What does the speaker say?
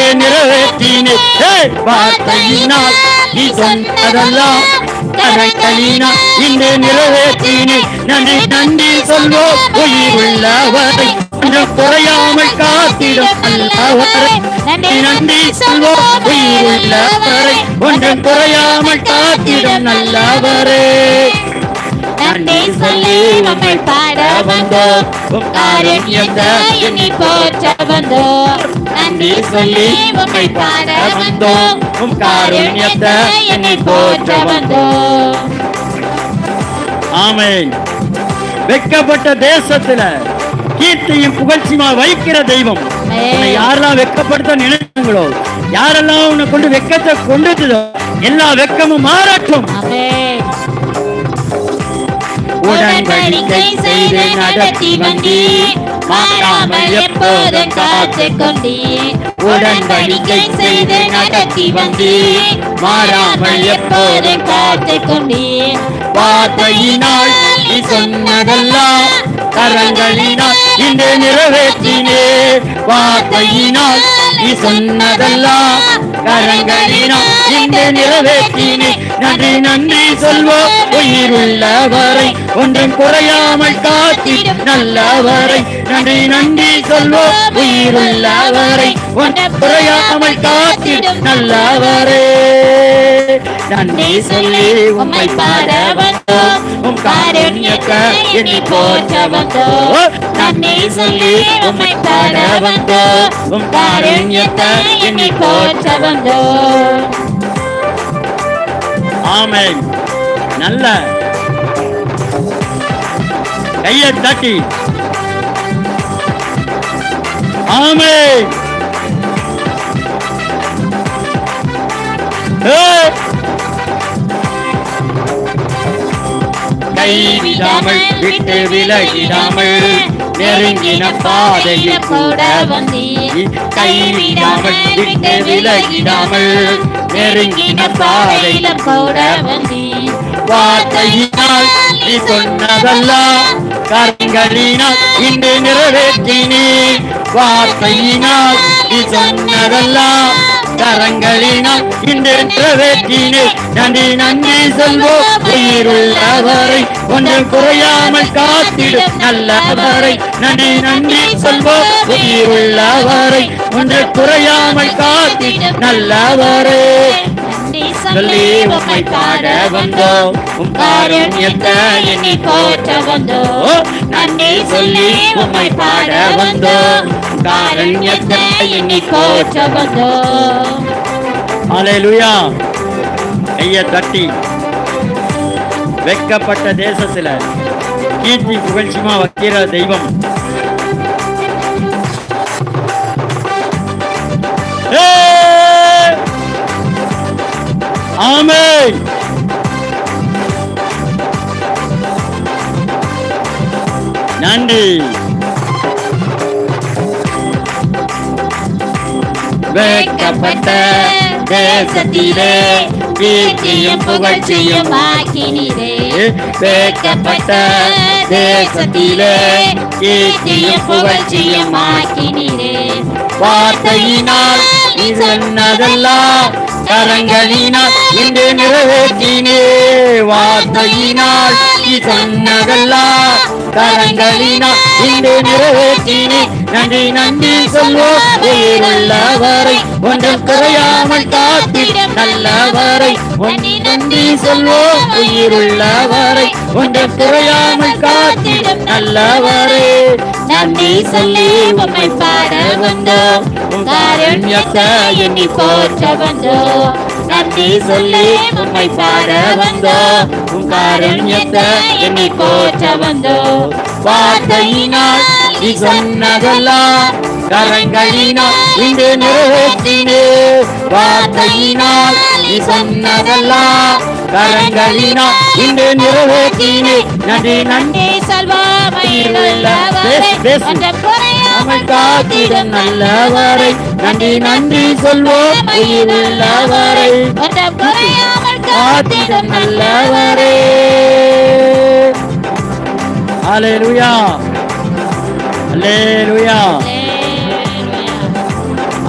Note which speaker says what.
Speaker 1: இன்று நிறைவேற்றினே ஏய், வார்த்தையினால் நீ சொன்னதெல்லாம் கரங்களினால் இன்று நிறைவேற்றினே நன்றி நன்றி சொல்வோம் உயிருள்ளவரை ஒன்று குறையாமல் காத்திடும் அல்லவரை நன்றி நன்றி உயிர் உள்ளவரை ஒன்றும் குறையாமல் காத்திடும் நல்லவரே
Speaker 2: சொல்லி உம்மை பாட வந்தோம் உம் போற்ற வந்தோம் நன்றி சொல்லி உம்மை பாட வந்தோம் உம் காருண்யத்தை போற்ற வந்தோம்
Speaker 1: ஆமென். வெட்கப்பட்ட தேசத்துல கீர்த்தியும் புகழ்ச்சியுமா வைக்கிற தெய்வம். யாரெல்லாம் வெட்கப்படுத்த நினைச்சாங்களோ யாரெல்லாம் உன்னை கொண்டு வெக்கத்தை கொண்டுதோ எல்லா வெக்கமும் மாறட்டும்.
Speaker 2: உடன்படிக்கை செய்து நடத்தி வந்தீர் மாறாமல் எப்போதும் காத்து கொண்டீர் உடன்படிக்கை செய்து நடத்தி வந்தீர் மாறாமல் எப்போதும் காத்து கொண்டீர்
Speaker 1: வார்த்தையினால் நீ சொன்னதெல்லாம் கரங்களினால் இன்று நிறைவேற்றினே வார்த்தையினால் நீ சொன்னதெல்லாம் கரங்களினால் இன்று நிறைவேற்றினே நன்றி நன்றி சொல்வோம் உயிருள்ளவரை ஒன்றும் குறையாமல் காத்தி நல்லவரை. நன்றி நன்றி சொல்வோம் உயிருள்ளவரை ஒன்றும் குறையாமல் காத்தி நல்லவரே. நன்றி சொல்லி உம்மை பாட வந்தோம் உம் காரண்யத்தை எண்ணி போற்ற வந்தோம் நன்றி சொல்லி உம்மை பாட வந்தோம் உம் காரண்யத்தை எண்ணி போற்ற
Speaker 2: வந்தோம்
Speaker 1: ஆமென். நல்ல. கையை தட்டி ஆமென். ஏய்! கைவிடாமல் விட்டு விலகிடாமல் நெருங்கின பாதையில் கூட
Speaker 2: வந்தீர்
Speaker 1: கைவிடாமல் விட்டு விலகிடாமல் நெருங்கின பாதையில்
Speaker 2: கூட வந்தீர்
Speaker 1: வார்த்தையினால் நீ சொன்னதெல்லாம் கரங்களினால் இன்று நிறைவேற்றினே வார்த்தையினால் நீ சொன்னதெல்லாம் கரங்களினால் இன்று நிறைவேற்றினே நன்றி நன்றி சொல்வோம் உயிருள்ளவரை ஒன்று குறையாமல் காத்திடும் நல்லவரை நன்றி நன்றி சொல்வோம் உயிருள்ளவரை ஒன்று குறையாமல் காத்திடும் நல்லவரே சொல்லி உம்மை பாட வந்தோம். உம் காருண்யத்தை எண்ணி போற்ற வந்தோம். நன்றி சொல்லி உம்மை பாட வந்தோம். உம் காருண்யத்தை எண்ணி போற்ற வந்தோம் அலையலுயா கைய தட்டி வெட்கப்பட்ட தேசத்துல கீர்த்தி புகழ்ச்சிமா வைக்கிற தெய்வம் ஏய்! ஆமென் நன்றி வெட்கப்பட்ட தேசத்திலே கீர்த்தியும் புகழ்ச்சியும்
Speaker 2: ஆக்கினீரே.
Speaker 1: வெட்கப்பட்ட தேசத்திலே கீர்த்தியும் புகழ்ச்சியும்
Speaker 2: ஆக்கினீரே.
Speaker 1: வார்த்தையினால் நீ சொன்னதெல்லாம் கரங்களினால் இன்று நிறைவேற்றினே வார்த்தையினால் நீ சொன்னதெல்லாம் கரங்களினால் இன்று நிறைவேற்றினே நன்றி நன்றி சொல்வோம். உயிருள்ளவரை ஒன்றும் குறையாமல் காத்திடும் நல்லவரை நன்றி நன்றி சொல்வோம். உயிருள்ளவரை ஒன்றும் குறையாமல் காத்திடும். நல்லவரே.
Speaker 2: நன்றி சொல்லி உம்மை பாட வந்தோம். உம் காருண்யத்தை எண்ணி போற்ற வந்தோம். நன்றி சொல்லி உம்மை பாட வந்தோம் உம் காருண்யத்தை எண்ணி போற்ற வந்தோம்
Speaker 1: வார்த்தையினால் நீ சொன்னதெல்லாம் கரங்களினால் இன்று நிறைவேற்றினே வார்த்தையினால் நீ சொன்னதெல்லாம் கரங்களினால் இன்று நிறைவேற்றினே நன்றி நன்றி.
Speaker 2: நன்றி சொல்வாமையுள்ளவரை
Speaker 1: நாமல் காத்திடும் நல்லவரை. நன்றி நன்றி சொல்வோம் உயிருள்ளவரை.
Speaker 2: ஒன்றும் குறையாமல்
Speaker 1: காத்திடும் நல்லவரே. Alleluia alleluia